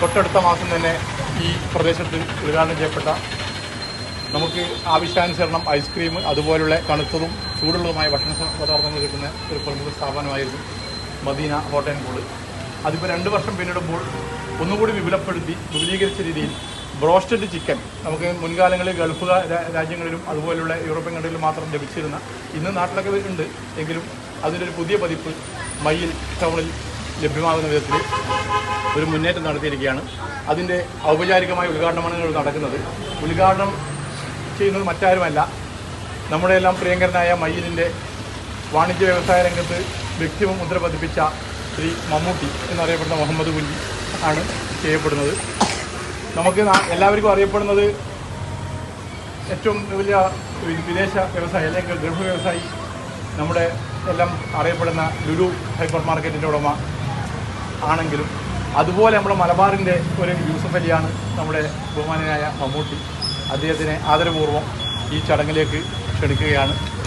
തൊട്ടടുത്ത മാസം തന്നെ ഈ പ്രദേശത്ത് ഉദ്ഘാടനം ചെയ്യപ്പെട്ട നമുക്ക് ആവശ്യാനുസരണം ഐസ്ക്രീം അതുപോലുള്ള തണുത്തതും ചൂടുള്ളതുമായ ഭക്ഷണ പദാർത്ഥങ്ങൾ കിട്ടുന്ന ഒരു പ്രമുഖ സ്ഥാപനമായിരുന്നു മദീന ഹോട്ടൽ കൂൾ അതിപ്പോൾ രണ്ട് വർഷം പിന്നിടുമ്പോൾ ഒന്നുകൂടി വിപുലപ്പെടുത്തി വിപുലീകരിച്ച രീതിയിൽ ബ്രോസ്റ്റഡ് ചിക്കൻ നമുക്ക് മുൻകാലങ്ങളിൽ ഗൾഫ് രാജ്യങ്ങളിലും അതുപോലുള്ള യൂറോപ്യൻ കൺട്രിയിലും മാത്രം ലഭിച്ചിരുന്ന ഇന്ന് നാട്ടിലൊക്കെ ഉണ്ട് എങ്കിലും അതിന്റെ ഒരു പുതിയ പതിപ്പ് മയിൽ ടൗണിൽ ലഭ്യമാകുന്ന വിധത്തിൽ ഒരു മുന്നേറ്റം നടത്തിയിരിക്കുകയാണ്. അതിന്റെ ഔപചാരികമായ ഉദ്ഘാടനമാണ് നടക്കുന്നത്. ഉദ്ഘാടനം ചെയ്യുന്നത് മറ്റാരുമല്ല. നമ്മുടെ എല്ലാം പ്രിയങ്കരനായ മയ്യിലിന്റെ വാണിജ്യ വ്യവസായ രംഗത്ത് വ്യക്തിവും മുദ്ര പതിപ്പിച്ച ശ്രീ മമ്മൂട്ടി എന്നറിയപ്പെടുന്ന മുഹമ്മദ് കുഞ്ഞി ആണ് ചെയ്യപ്പെടുന്നത്. നമുക്ക് എല്ലാവർക്കും അറിയപ്പെടുന്നത് ഏറ്റവും വലിയ വിദേശ വ്യവസായി അല്ലെങ്കിൽ ഗൃഹ വ്യവസായി നമ്മുടെ എല്ലാം അറിയപ്പെടുന്ന ലുലു ഹൈപ്പർ മാർക്കറ്റിന്റെ ഉടമ ആണെങ്കിലും അതുപോലെ നമ്മുടെ മലബാറിന്റെ ഒരു യൂസഫ് അലിയാണ് നമ്മുടെ ബഹുമാനനായ മമ്മൂട്ടി. അദ്ദേഹത്തിനെ ആദരപൂർവം ഈ ചടങ്ങിലേക്ക് ക്ഷണിക്കുകയാണ്.